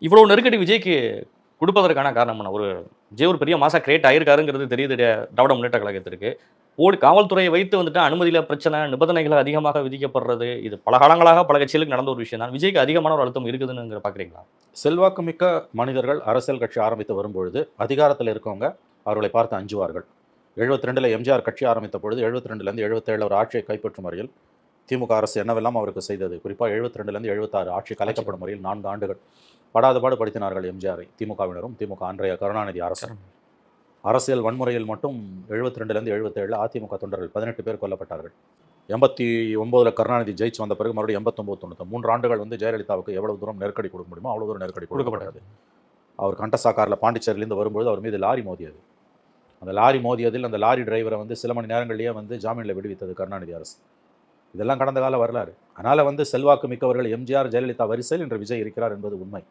இவ்வளோ நெருக்கடி விஜய்க்கு கொடுப்பதற்கான காரணம் என்ன? ஒரு விஜய் ஒரு பெரிய மாசா கிரியேட் ஆயிருக்காருங்கிறது தெரியுது ட- திராவிட முன்னேற்ற கழகத்திற்கு. ஓடி காவல்துறையை வைத்து வந்துட்டு அனுமதியில் பிரச்சனை நிபந்தனைகள் அதிகமாக விதிக்கப்படுறது இது பல காலங்களாக பல கட்சிகளுக்கு நடந்த ஒரு விஷயம் தான் விஜய்க்கு அதிகமான ஒரு அழுத்தம் இருக்குதுன்னு பார்க்குறீங்களா செல்வாக்குமிக்க மனிதர்கள் அரசியல் கட்சி ஆரம்பித்து வரும்பொழுது அதிகாரத்தில் இருக்கவங்க அவர்களை பார்த்து அஞ்சுவார்கள். 72 ரெண்டில் எம்ஜிஆர் கட்சி ஆரம்பித்த பொழுது 72 ரெண்டுலேருந்து எழுபத்தேழு ஒரு ஆட்சியை கைப்பற்றும் முறையில் திமுக அரசு என்னவெல்லாம் அவருக்கு செய்தது? குறிப்பாக 72 ரெண்டுலேருந்து எழுபத்தாறு ஆட்சி கலைக்கப்படும் வரையில் நான்கு ஆண்டுகள். படாதபாடு படுத்தினார்கள் எம்ஜிஆரை. திமுகவினரும் திமுக அன்றைய கருணாநிதி அரசு. அரசியல் வன்முறையில் மட்டும் 72 ரெண்டுலேருந்து எழுபத்தேழு அதிமுக தொண்டர்கள் பதினெட்டு பேர் கொல்லப்பட்டார்கள். எண்பத்தி ஒம்போதில் கருணாநிதி ஜெயிச்சு வந்த பிறகு மறுபடியும் எண்பத்தொம்போது தொண்ணூற்றி மூன்று ஆண்டுகள் வந்து ஜெயலலிதாவுக்கு எவ்வளவு தூரம் நெருக்கடி கொடுக்க முடியுமோ அவ்வளோ தூரம் நெருக்கடி கொடுக்கப்பட்டது. அவர் கண்டசா காரில் பாண்டிச்சேரியிலேருந்து வரும்பொழுது அவர் மீது லாரி மோதியது. அந்த லாரி மோதியதில் அந்த லாரி டிரைவரை வந்து சில மணி நேரங்களிலேயே வந்து ஜாமீனில் விடுவித்தது கருணாநிதி அரசு. இதெல்லாம் கடந்த கால வரலாறு. அதனால் வந்து செல்வாக்கு மிக்கவர்கள் எம்ஜிஆர் ஜெயலலிதா வரிசையில் இன்று விஜய் இருக்கிறார் என்பது உண்மை.